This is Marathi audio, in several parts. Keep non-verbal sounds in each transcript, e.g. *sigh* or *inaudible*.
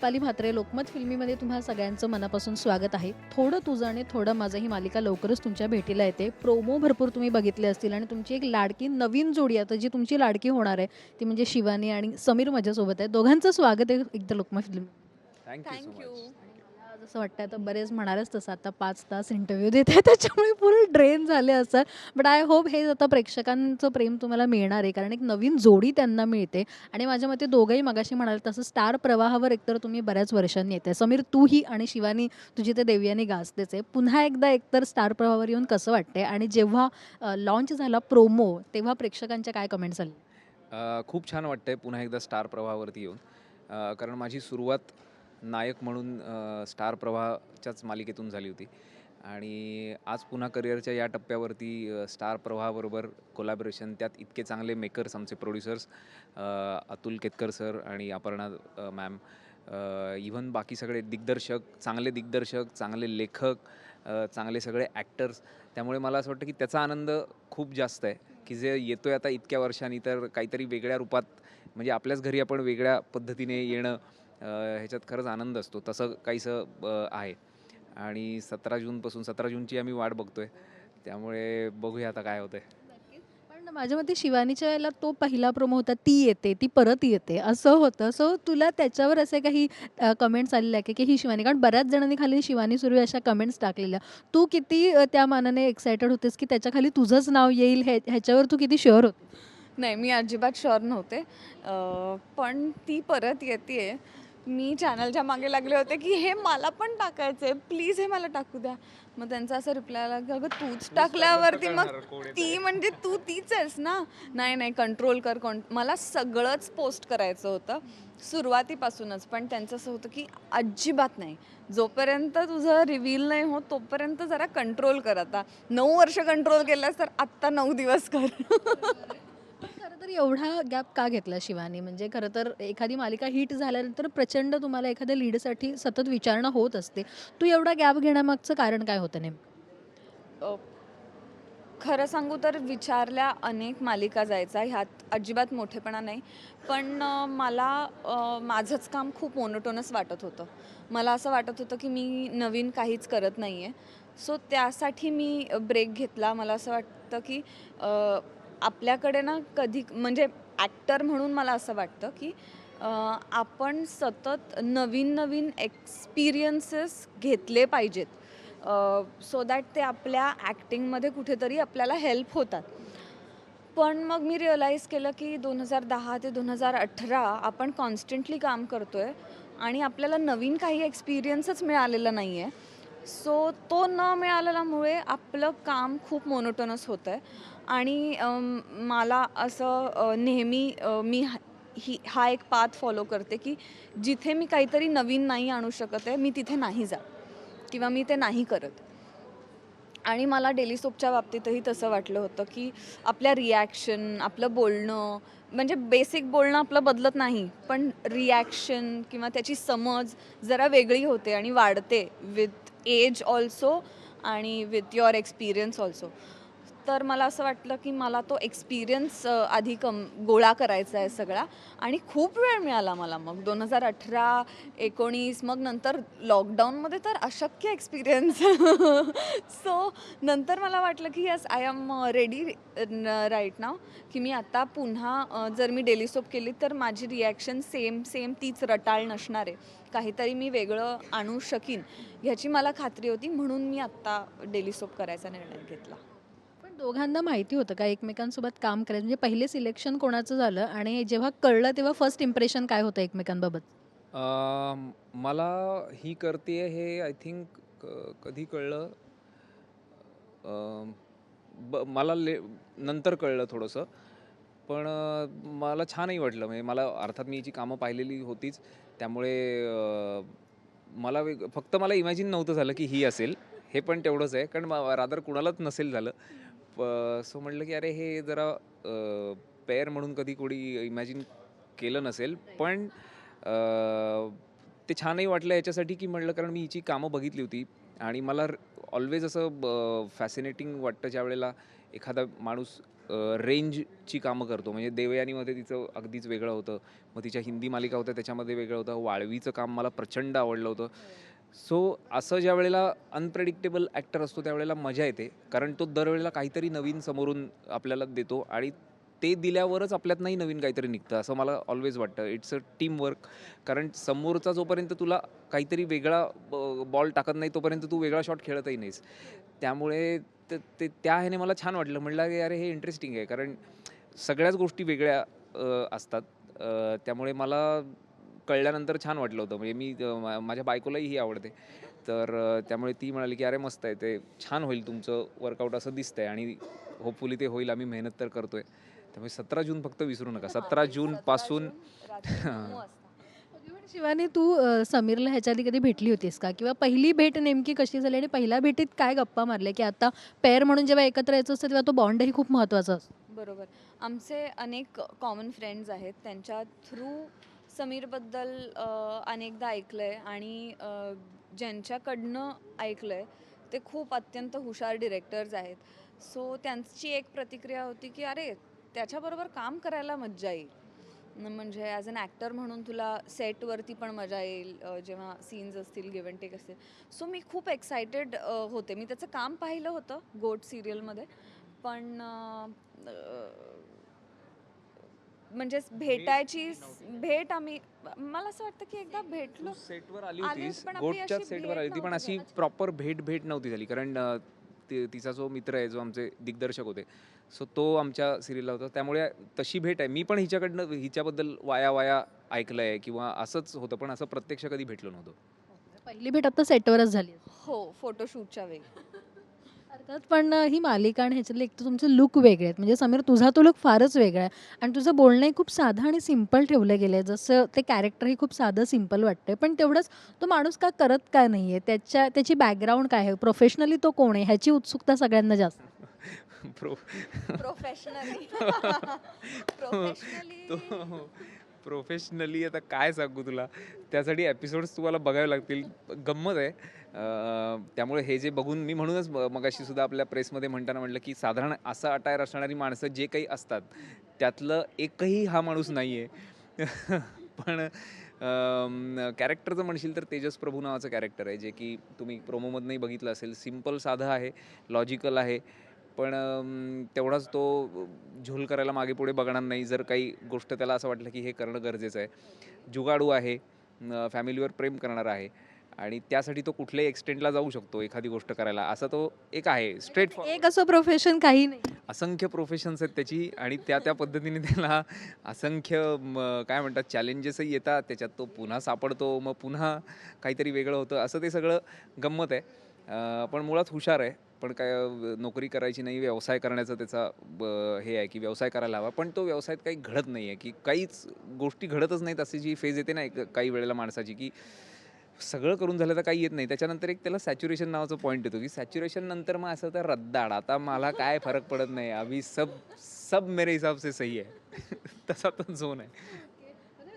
दीपाली म्हात्रे लोकमत फिल्मीमध्ये तुम्हा सगळ्यांचं मनापासून स्वागत आहे. थोडं तुझं आणि थोडं माझं ही मालिका लवकरच तुमच्या भेटीला येते. प्रोमो भरपूर तुम्ही बघितले असतील आणि तुमची एक लाडकी नवीन जोडी आता जी तुमची लाडकी होणार आहे ती म्हणजे शिवानी आणि समीर माझ्यासोबत आहे. दोघांचं स्वागत आहे एकदा लोकमत फिल्म थँक्यू असं वाटतं तर बरेच म्हणालच तसं. आता पाच तास इंटरव्ह्यू देत. आहे त्याच्यामुळे पूर्ण ड्रेन झाले असं. बट आय होप हे आता प्रेक्षकांचं प्रेम तुम्हाला मिळणार आहे. कारण एक नवीन जोडी त्यांना मिळते. आणि माझ्या मते दोघंही मगाशी म्हणाल तसं स्टार प्रवाहावर एकतर तुम्ही बऱ्याच वर्षांनी येते समीर तूही आणि शिवानी तुझी ते देवयानी गाजतेच आहे. पुन्हा एकदा एकतर स्टार प्रवाहावर येऊन कसं वाटते आणि जेव्हा लॉन्च झाला प्रोमो तेव्हा प्रेक्षकांच्या काय कमेंट्स आले? खूप छान वाटतंय पुन्हा एकदा स्टार प्रवाहावरती येऊन. कारण माझी सुरुवात नायक म्हणून स्टार प्रवाहाच्याच मालिकेतून झाली होती. आणि आज पुन्हा करिअरच्या या टप्प्यावरती स्टार प्रवाहाबरोबर कोलॅबरेशन त्यात इतके चांगले मेकर्स आमचे प्रोड्युसर्स अतुल केतकर सर आणि अपर्णा मॅम इव्हन बाकी सगळे दिग्दर्शक चांगले दिग्दर्शक चांगले लेखक चांगले सगळे ॲक्टर्स त्यामुळे मला असं वाटतं की त्याचा आनंद खूप जास्त आहे की जे येतो आहे आता इतक्या वर्षांनी तर काहीतरी वेगळ्या रूपात म्हणजे आपल्याच घरी आपण वेगळ्या पद्धतीने येणं ह्याच्यात खरंच आनंद असतो. तसं काहीसं आहे. आणि सतरा जूनपासून सतरा जूनची आम्ही वाट बघतोय. त्यामुळे बघूया आता काय होतंय. पण माझ्या मते शिवानीच्या वेळेला तो पहिला प्रोमो होता ती येते ती परत येते. असं होतं. सो तुला त्याच्यावर असे काही कमेंट्स आलेले आहे की ही शिवानी कारण बऱ्याच जणांनी खाली शिवानी सुरू अशा कमेंट्स टाकलेल्या. तू किती त्या मानाने एक्सायटेड होतेस की त्याच्याखाली तुझंच नाव येईल? हे ह्याच्यावर तू किती शुअर होते नाही मी अजिबात शुअर नव्हते. पण ती परत येते मी चॅनलच्या मागे लागले होते की हे मला पण टाकायचं आहे प्लीज हे मला टाकू द्या. मग त्यांचा असं रिप्लाय आला की अगं तूच टाकल्यावरती मग ती म्हणजे तू तीच आहेस ना? नाही नाही कंट्रोल कर कोण मला सगळंच पोस्ट करायचं होतं. सुरुवातीपासूनच. पण त्यांचं असं होतं की अजिबात नाही. जोपर्यंत तुझं रिव्हील नाही होत तोपर्यंत जरा कंट्रोल कर आता. नऊ वर्ष कंट्रोल केलंस तर आत्ता नऊ दिवस कर. *laughs* तर एवढा गॅप का घेतला शिवानी? म्हणजे खरं तर एखादी मालिका हिट झाल्यानंतर प्रचंड तुम्हाला एखाद्या लीडसाठी सतत विचारणा होत असते. तू एवढा गॅप घेण्यामागचं कारण काय होतं नेम खरं सांगू तर विचारल्या अनेक मालिका जायचा ह्यात अजिबात मोठेपणा नाही. पण मला माझंच काम खूप मोनोटोनस वाटत होतं. मला असं वाटत होतं की मी नवीन काहीच करत नाही आहे सो त्यासाठी मी ब्रेक घेतला. मला असं वाटतं की आपल्याकडे ना कधी म्हणजे ॲक्टर म्हणून मला असं वाटतं की आपण सतत नवीन नवीन एक्सपिरियन्सेस घेतले पाहिजेत. सो दॅट ते आपल्या ॲक्टिंगमध्ये कुठेतरी आपल्याला हेल्प होतात. पण मग मी रिअलाईज केलं की दोन हजार दहा ते दोन हजार अठरा आपण कॉन्स्टंटली काम करतो आहे आणि आपल्याला नवीन काही एक्सपिरियन्सच मिळालेला नाही आहे सो तो न मिळालेल्यामुळे आपलं काम खूप मोनोटोनस होतं आहे आणि मला असं नेहमी मी ही हा एक पाथ फॉलो करते की जिथे मी काहीतरी नवीन नाही आणू शकत आहे मी तिथे नाही जात. किंवा मी ते नाही करत. आणि मला डेली सोपच्या बाबतीतही तसं वाटलं होतं की आपल्या रिॲक्शन आपलं बोलणं म्हणजे बेसिक बोलणं आपलं बदलत नाही पण रिॲक्शन किंवा त्याची समज जरा वेगळी होते आणि वाढते विथ एज ऑल्सो आणि विथ युअर एक्सपिरियन्स ऑल्सो तर मला असं वाटलं की मला तो एक्सपिरियन्स आधी कम गोळा करायचा आहे सगळा. आणि खूप वेळ मिळाला मला मग. दोन हजार अठरा एकोणीस मग नंतर लॉकडाऊनमध्ये तर अशक्य एक्सपिरियन्स सो *laughs* नंतर मला वाटलं की yes I am ready right now की मी आता पुन्हा जर मी डेली सोप केली तर माझी रिॲक्शन सेम सेम तीच रटाळ नसणार आहे. काहीतरी मी वेगळं आणू शकीन ह्याची मला खात्री होती. म्हणून मी आत्ता डेली सोप करायचा निर्णय घेतला. दोघांना माहिती होतं का? एकमेकांसोबत काम करायचं? म्हणजे पहिले सिलेक्शन कोणाचं झालं? आणि जेव्हा कळलं तेव्हा फर्स्ट इम्प्रेशन काय होतं एकमेकांबाबत? मला ही करते हे आय थिंक कधी कळलं? ब मला ले नंतर कळलं थोडंसं. पण मला छानही वाटलं. म्हणजे मला अर्थात मी हिची कामं पाहिलेली होतीच त्यामुळे मला वेग फक्त मला इमॅजिन नव्हतं झालं की ही असेल. हे पण तेवढंच आहे. कारण रादर कुणालाच नसेल झालं. सो म्हटलं की अरे हे जरा पेअर म्हणून कधी कोणी इमॅजिन केलं नसेल पण ते छानही वाटलं याच्यासाठी की म्हटलं कारण मी हिची कामं बघितली होती आणि मला ऑलवेज असं फॅसिनेटिंग वाटतं ज्या वेळेला एखादा माणूस रेंजची कामं करतो. म्हणजे देवयानीमध्ये तिचं अगदीच वेगळं होतं. मग तिच्या हिंदी मालिका होत्या त्याच्यामध्ये वेगळं होतं. वाळवीचं काम मला प्रचंड आवडलं होतं. सो असं ज्या वेळेला अनप्रेडिक्टेबल ॲक्टर असतो त्यावेळेला मजा येते. कारण तो दरवेळेला काहीतरी नवीन समोरून आपल्याला देतो आणि ते दिल्यावरच आपल्यातनंही नवीन काहीतरी निघतं असं मला ऑलवेज वाटतं. इट्स अ टीम वर्क कारण समोरचा जोपर्यंत तुला काहीतरी वेगळा बॉल टाकत नाही तोपर्यंत तू वेगळा शॉट खेळतही नाहीस. त्यामुळे ते ते त्या ह्याने मला छान वाटलं. म्हटलं की अरे हे इंटरेस्टिंग आहे. कारण सगळ्याच गोष्टी वेगळ्या असतात. त्यामुळे मला कळल्यानंतर छान वाटलं होतं. म्हणजे मी माझ्या बायकोलाही ही आवडते. तर त्यामुळे ती म्हणाली की अरे मस्त आहे ते छान होईल तुमचं वर्कआउट असं दिसतंय आणि होपफुली ते होईल आम्ही मेहनत तर करतोय. त्यामुळे सतरा जून फक्त विसरू नका. सतरा जून पासून ओके, पण *laughs* शिवानी तू समीरला ह्याच्या आधी कधी भेटली होतीस का? किंवा पहिली भेट नेमकी कशी झाली आणि पहिल्या भेटीत काय गप्पा मारल्या? की आता पेअर म्हणून जेव्हा एकत्र यायचं असतं तेव्हा तो बॉन्डही खूप महत्त्वाचा असतो. बरोबर. आमचे अनेक कॉमन फ्रेंड्स आहेत त्यांच्या थ्रू समीरबद्दल अनेकदा ऐकलं आहे आणि ज्यांच्याकडनं ऐकलं आहे ते खूप अत्यंत हुशार डिरेक्टर्स आहेत. सो त्यांची एक प्रतिक्रिया होती की अरे त्याच्याबरोबर काम करायला मज्जा येईल. म्हणजे ॲज अन ॲक्टर म्हणून तुला सेटवरती पण मजा येईल जेव्हा सीन्स असतील गिव्हन टेक असतील. सो मी खूप एक्सायटेड होते. मी त्याचं काम पाहिलं होतं गोट सिरियलमध्ये पण म्हणजे भेटायची भेट आम्ही मला असं वाटतं की एकदा भेटलो सेटवर आली होतीस होती, गोटच्या सेटवर आली होती पण अशी. प्रॉपर भेट भेट नव्हती झाली. कारण तिचा जो मित्र आहे जो आमचे दिग्दर्शक होते सो तो आमच्या सिरियलला होता. त्यामुळे तशी भेट आहे. मी पण हिच्याकडनं हिच्याबद्दल वाया वाया ऐकलं आहे किंवा असंच होतं पण असं प्रत्यक्ष कधी भेटलो नव्हतो. पहिली भेट आता सेटवरच झाली. हो फोटोशूटच्या वेळी. अर्थात पण ही मालिका आणि ह्याच्यातले एक तर तुमचे लुक वेगळे आहेत. म्हणजे समीर तुझा तो लुक फारच वेगळा आहे. आणि तुझं बोलणंही खूप साधं आणि सिंपल ठेवलं गेलं आहे जसं ते कॅरेक्टरही खूप साधं सिंपल वाटतंय. पण तेवढंच तो माणूस का करत काय नाही आहे त्याच्या त्याची बॅकग्राऊंड काय आहे? प्रोफेशनली तो कोण आहे? ह्याची उत्सुकता सगळ्यांना जास्त. प्रो प्रोफेशनली प्रोफेशनली तो प्रोफेशनली आता काय सांगू तुला? त्यासाठी एपिसोड्स तुम्हाला बघावे लागतील. गंमत आहे. त्यामुळे हे जे बघून मी म्हणूनच म- मगाशी सुद्धा आपल्या प्रेसमध्ये म्हणताना म्हटलं की साधारण असं अटायर असणारी माणसं जे काही असतात त्यातलं एकही हा माणूस नाही आहे *laughs* पण कॅरेक्टरचं म्हणशील तर तेजस प्रभू नावाचं कॅरेक्टर आहे जे की तुम्ही प्रोमोमधनंही बघितलं असेल. सिंपल साधं आहे. लॉजिकल आहे. पण तेवढाच तो झोल करायला मागे पुढे बघणार नाही. जर काही गोष्ट त्याला असं वाटलं की हे करणं गरजेचं आहे. जुगाडू आहे. फॅमिलीवर प्रेम करणारा आहे. आणि त्यासाठी तो कुठल्याही एक्सटेंटला जाऊ शकतो एखादी गोष्ट करायला. असं तो एक आहे. स्ट्रेट एक असं प्रोफेशन काही नाही. असंख्य प्रोफेशन्स आहेत त्याची आणि त्या त्या पद्धतीने त्याला असंख्य काय म्हणतात चॅलेंजेसही येतात. त्याच्यात तो पुन्हा सापडतो. मग पुन्हा काहीतरी वेगळं होतं. असं ते सगळं गंमत आहे. पण मुळात हुशार आहे. पण काय नोकरी करायची नाही व्यवसाय करण्याचा त्याचा ब- हे आहे की व्यवसाय करायला हवा. पण तो व्यवसायात काही घडत नाही आहे की काहीच गोष्टी घडतच नाहीत अशी जी फेज येते ना एक काही वेळेला माणसाची की सगळं करून झालं तर काही येत नाही. त्याच्यानंतर एक त्याला सॅच्युरेशन नावाचा पॉईंट येतो की सॅच्युरेशन नंतर मग असं तर रद्दाड. आता मला काय फरक पडत नाही. अभि सब सब मेरे हिसाब से सही आहे. *laughs* तसा तो झोन आहे.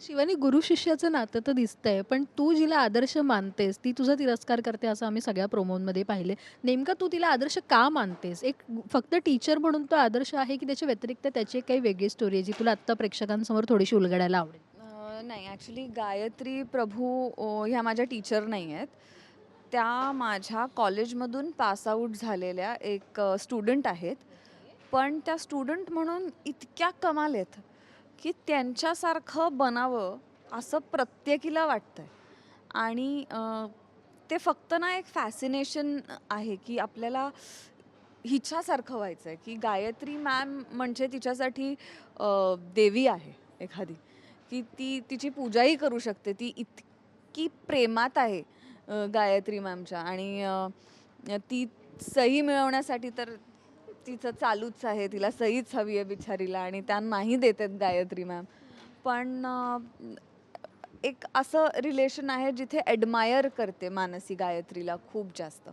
शिवानी गुरु शिष्याचं नातं तर दिसतंय पण तू जिला आदर्श मानतेस ती तुझा तिरस्कार करते असं आम्ही सगळ्या प्रोमोमध्ये पाहिले. नेमका तू तिला आदर्श का मानतेस? एक फक्त टीचर म्हणून तो आदर्श आहे की त्याच्या व्यतिरिक्त त्याची काही वेगळी स्टोरी आहे जी तुला आत्ता प्रेक्षकांसमोर थोडीशी उलगडायला आवडेल? नाही ॲक्च्युली गायत्री प्रभू ह्या माझ्या टीचर नाही आहेत. त्या माझ्या कॉलेजमधून पासआउट झालेल्या एक स्टुडंट आहेत. पण त्या स्टुडंट म्हणून इतक्या कमाल आहेत. की त्यांच्यासारखं बनावं असं प्रत्येकीला वाटतं आहे आणि अ, ते फक्त ना एक फॅसिनेशन आहे की आपल्याला हिच्यासारखं व्हायचं आहे की गायत्री मॅम म्हणजे तिच्यासाठी अ, देवी आहे एखादी. की ती तिची पूजाही करू शकते. ती इतकी प्रेमात आहे अ, गायत्री मॅमच्या आणि अ, ती सही मिळवण्यासाठी तर तिचं चालूच आहे. तिला सहीच हवी आहे बिचारीला आणि त्या नाही देत आहेत गायत्री मॅम. पण एक असं रिलेशन आहे जिथे ॲडमायर करते मानसी गायत्रीला खूप जास्त.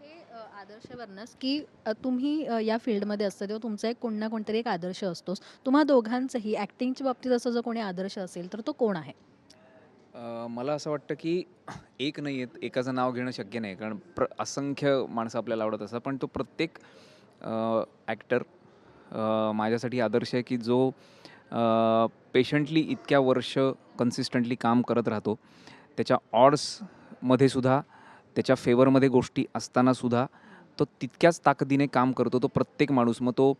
हे आदर्श वर्णस की तुम्ही या फील्डमध्ये असता तेव्हा तुमचा एक कोण ना कोणतरी एक आदर्श असतोच. तुम्हा दोघांचंही ॲक्टिंगच्या बाबतीत असं जर कोणी आदर्श असेल तर तो कोण आहे? मला असं वाटतं की एक नाही आहेत एकाचं नाव घेणं शक्य नाही. कारण प्र असंख्य माणसं आपल्याला आवडत असतात. पण तो प्रत्येक ॲक्टर माझ्यासाठी आदर्श आहे की जो पेशंटली इतक्या वर्ष कन्सिस्टंटली काम करत राहतो. त्याच्या ऑड्समध्ये सुद्धा त्याच्या फेवरमध्ये गोष्टी असतानासुद्धा तो तितक्याच ताकदीने काम करतो. तो प्रत्येक माणूस मग तो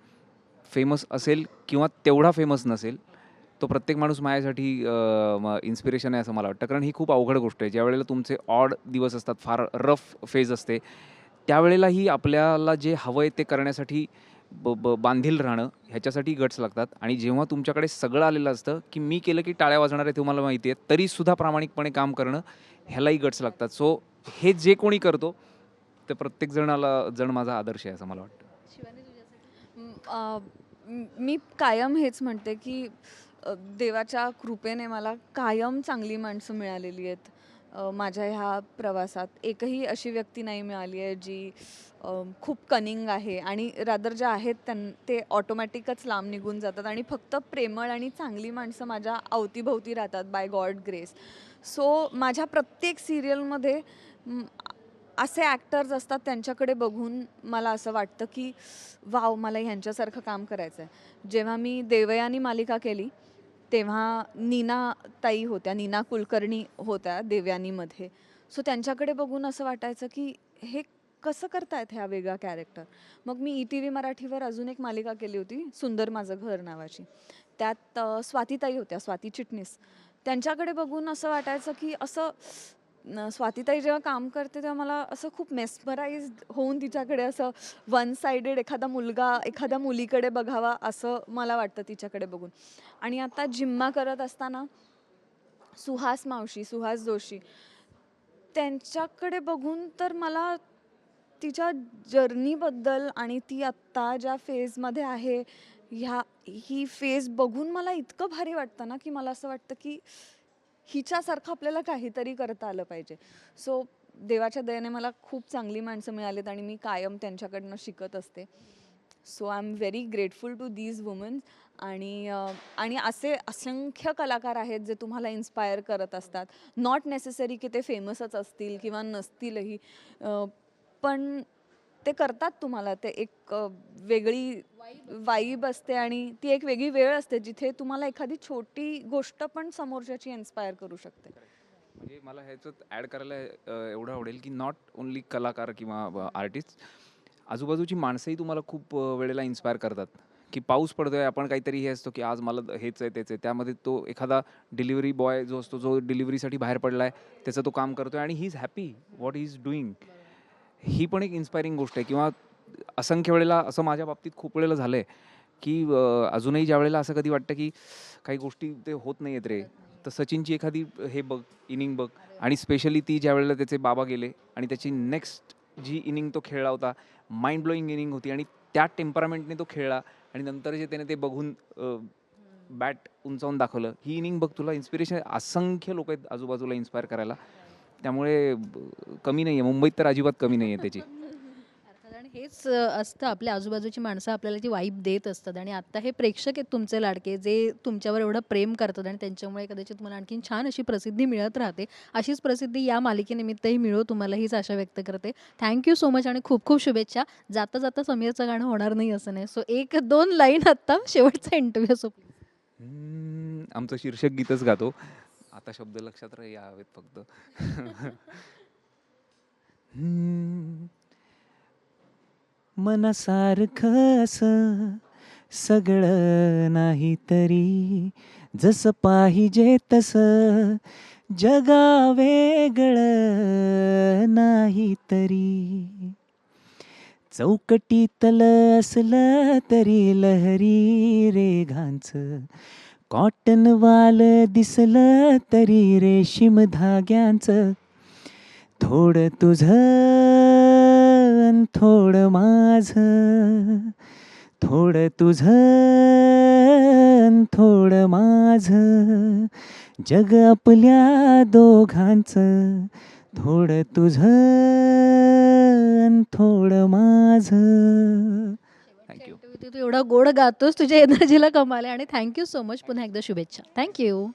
फेमस असेल किंवा तेवढा फेमस नसेल तो प्रत्येक माणूस माझ्यासाठी इन्स्पिरेशन आहे असं मला वाटतं. कारण ही खूप अवघड गोष्ट आहे. ज्या वेळेला तुमचे ऑड दिवस असतात फार रफ फेज असते त्यावेळेलाही आपल्याला जे हवं आहे ते करण्यासाठी ब ब बांधील राहणं ह्याच्यासाठी गट्स लागतात. आणि जेव्हा तुमच्याकडे सगळं आलेलं असतं की मी केलं की टाळ्या वाजणार आहे तुम्हाला माहिती आहे तरीसुद्धा प्रामाणिकपणे काम करणं ह्यालाही गट्स लागतात. सो हे जे कोणी करतो ते प्रत्येक जणाला जण माझा आदर्श आहे असं मला वाटतं. मी कायम हेच म्हणते की देवाच्या कृपेने मला कायम चांगली माणसं मिळालेली आहेत. माझ्या ह्या प्रवासात एकही अशी व्यक्ती नाही मिळाली आहे जी खूप कनिंग आहे आणि रादर ज्या आहेत त्यां ते ऑटोमॅटिकच लांब निघून जातात आणि फक्त प्रेमळ आणि चांगली माणसं माझ्या अवतीभोवती राहतात बाय गॉड ग्रेस सो माझ्या प्रत्येक सिरियलमध्ये असे ॲक्टर्स असतात त्यांच्याकडे बघून मला असं वाटतं की वाव मला ह्यांच्यासारखं काम करायचं आहे जेव्हा मी देवयानी मालिका केली तेव्हा नीना ताई होत्या नीना कुलकर्णी होत्या देवयानीमध्ये. सो त्यांच्याकडे बघून असं वाटायचं की हे कसं करतायत ह्या वेगळा कॅरेक्टर मग मी ई टी व्ही मराठीवर अजून एक मालिका केली होती सुंदर माझं घर नावाची. त्यात स्वातीताई होत्या स्वाती चिटणीस. त्यांच्याकडे बघून असं वाटायचं की असं स्वातीताई जेव्हा काम करते तेव्हा मला असं खूप मेस्मराईज होऊन तिच्याकडे असं वन साइडेड एखादा मुलगा एखाद्या मुलीकडे बघावा असं मला वाटतं तिच्याकडे बघून. आणि आता जिम्मा करत असताना सुहास मावशी सुहास जोशी त्यांच्याकडे बघून तर मला तिच्या जर्नीबद्दल आणि ती आत्ता ज्या फेजमध्ये आहे ह्या ही फेज बघून मला इतकं भारी वाटतं ना की मला असं वाटतं की हिच्यासारखं आपल्याला काहीतरी करता आलं पाहिजे. सो देवाच्या दयेने मला खूप चांगली माणसं मिळालीत आणि मी कायम त्यांच्याकडनं शिकत असते. So I am very grateful to these womans आणि आणि असे असंख्य कलाकार आहेत जे तुम्हाला इन्स्पायर करत असतात. नॉट नेसेसरी की ते फेमसच असतील किंवा नसतीलही. पण ते करतात तुम्हाला. ते एक वेगळी वाईब असते आणि ती एक वेगळी वेळ असते जिथे तुम्हाला एखादी छोटी गोष्ट पण समोरच्याची इन्स्पायर करू शकते. म्हणजे मला ह्याच्यात ॲड करायला एवढं आवडेल की नॉट ओन्ली कलाकार किंवा आर्टिस्ट आजूबाजूची माणसंही तुम्हाला खूप वेळेला इन्स्पायर करतात. की पाऊस पडतोय आपण काहीतरी हे असतो की आज मला हेच आहे तेच आहे. त्यामध्ये तो एखादा डिलिव्हरी बॉय जो असतो जो डिलिव्हरीसाठी बाहेर पडलाय त्याचं तो काम करतोय आणि he is happy what is doing ही पण एक इन्स्पायरिंग गोष्ट आहे. किंवा असंख्य वेळेला असं माझ्या बाबतीत खूप वेळेला झालं आहे की अजूनही ज्या वेळेला असं कधी वाटतं की काही गोष्टी ते होत नाही आहेत रे. तर सचिनची एखादी हे बघ इनिंग बघ. आणि स्पेशली ती ज्या वेळेला त्याचे बाबा गेले आणि त्याची नेक्स्ट जी इनिंग तो खेळला होता माइंड ब्लोईंग इनिंग होती आणि त्या टेम्परामेंटने तो खेळला आणि नंतर जे त्याने ते बघून बॅट उंचावून दाखवलं. ही इनिंग बघ तुला इन्स्पिरेशन असंख्य लोक आहेत आजूबाजूला इन्स्पायर करायला. त्यामुळे कमी नाही आहे मुंबईत तर अजिबात कमी नाही आहे त्याची हेच असतं. आपल्या आजूबाजूची माणसं आपल्याला ती वाईब देत असतात. आणि आता हे प्रेक्षक आहेत तुमचे लाडके जे तुमच्यावर एवढं प्रेम करतात आणि त्यांच्यामुळे कदाचित तुम्हाला आणखीन छान अशी प्रसिद्धी मिळत राहते. अशीच प्रसिद्धी या मालिकेनिमित्तही मिळो तुम्हाला हीच आशा व्यक्त करते. थँक्यू सो मच आणि खूप खूप शुभेच्छा. जाता जाता समीरचं गाणं होणार नाही असं नाही. सो एक दोन लाईन आत्ता शेवटचा इंटरव्ह्यू असो आमचं शीर्षक गीतच गातो. आता शब्द लक्षात यावेत फक्त. मनासारखं असं सगळं नाही तरी जसं पाहिजे तसं जगा वेगळं नाही तरी. चौकटीतल असलं तरी लहरी रेघांचं कॉटन वाल दिसलं तरी रेशीम धाग्यांचं. थोडं तुझं थोडं माझं. थोडं तुझं थोडं माझं. जग आपल्या दोघांचं. थोडं तुझं थोडं माझं. थँक्यू तू एवढा गोड गातोस तुझ्या एनर्जीला कमाल आहे. आणि थँक्यू सो मच पुन्हा एकदा शुभेच्छा. थँक्यू